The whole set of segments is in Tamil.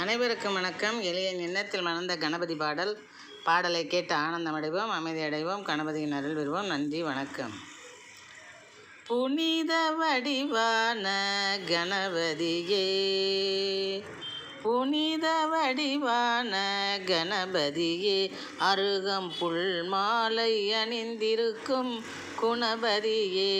அனைவருக்கும் வணக்கம். எளிய எண்ணத்தில் மணந்த கணபதி பாடல். பாடலை கேட்டு ஆனந்தம் அடைவோம் அமைதி அடைவோம் கணபதியின் அருள் வருவோம் நன்றி வணக்கம். புனித வடிவான கணபதியே புனித வடிவான கணபதியே அருகம் புல் மாலை அணிந்திருக்கும் குணபதியே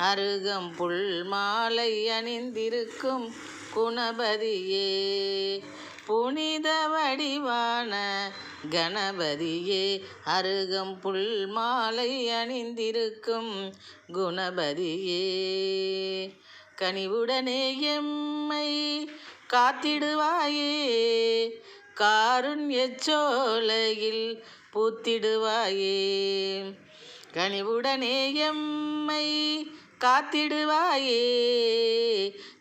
அருகம் புல் மாலை அணிந்திருக்கும் குணபதியே. புனித வடிவான கணபதியே அருகம் புல் மாலை அணிந்திருக்கும் குணபதியே. கனிவுடனே எம்மை காத்திடுவாயே காருண்ய சோலையில் பூத்திடுவாயே. கனிவுடனே எம்மை காத்திடுவாயே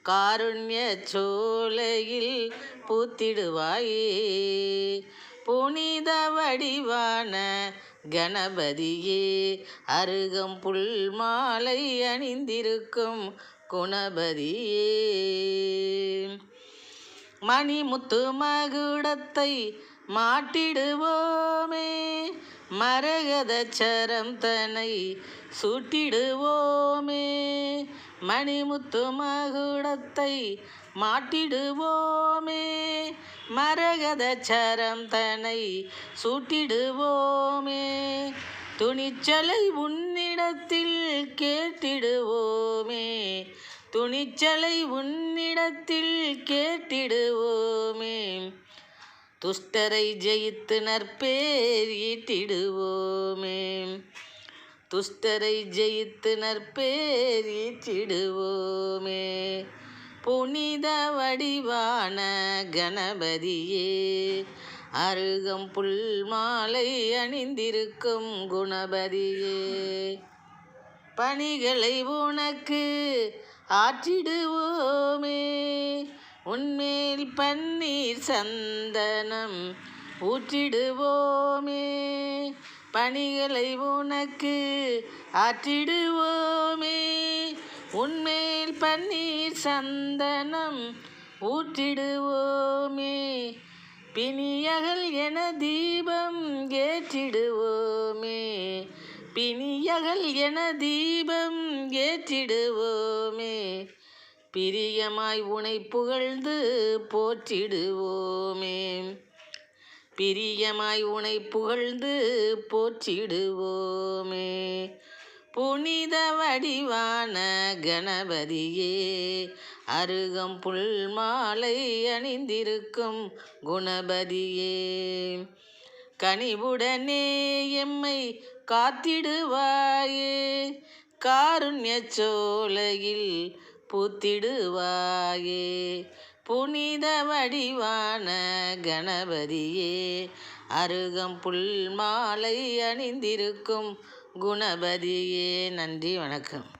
காருண்ய சோலையில் பூத்திடுவாயே. புனித வடிவான கணபதியே அருகம் புல் மாலை அணிந்திருக்கும் குணபதியே. மணிமுத்து மகுடத்தை மாட்டிடுவோமே. மரகத சரம் தனை சூட்டிடுவோமே. மணிமுத்து மகுடத்தை மாட்டிடுவோமே. மரகத சரம் தனை சூட்டிடுவோமே. துணிச்சலை உன்னிடத்தில் கேட்டிடுவோமே. துணிச்சலை உன்னிடத்தில் கேட்டிடுவோமே. துஷ்டரை ஜெயித்து நற்பேர் ஈட்டிடுவோமே. துஷ்டரை ஜெயித்து நற்பேர் ஈட்டிடுவோமே. புனித வடிவான கணபதியே அருகம் புல் மாலை அணிந்திருக்கும் குணபதியே. பணிகளை உனக்கு ஆற்றிடுவோமே. உன்மேல் பன்னீர் சந்தனம் ஊற்றிடுவோமே. பணிகளை உனக்கு ஆற்றிடுவோமே. உன்மேல் பன்னீர் சந்தனம் ஊற்றிடுவோமே. பிணியகல் என தீபம் ஏற்றிடுவோமே. பிணியகல் என தீபம் ஏற்றிடுவோம். பிரியமாய் உனை புகழ்ந்து போற்றிடுவோமே. பிரியமாய் உனை புகழ்ந்து போற்றிடுவோமே. புனித வடிவான கணபதியே அருகம் புல் மாலை அணிந்திருக்கும் குணபதியே. கனிவுடனே எம்மை காத்திடுவாயே காருண்ய சோலையில் பூத்திடுவாயே. புனித வடிவான கணபதியே அருகம் புல் மாலை அணிந்திருக்கும் குணபதியே. நன்றி வணக்கம்.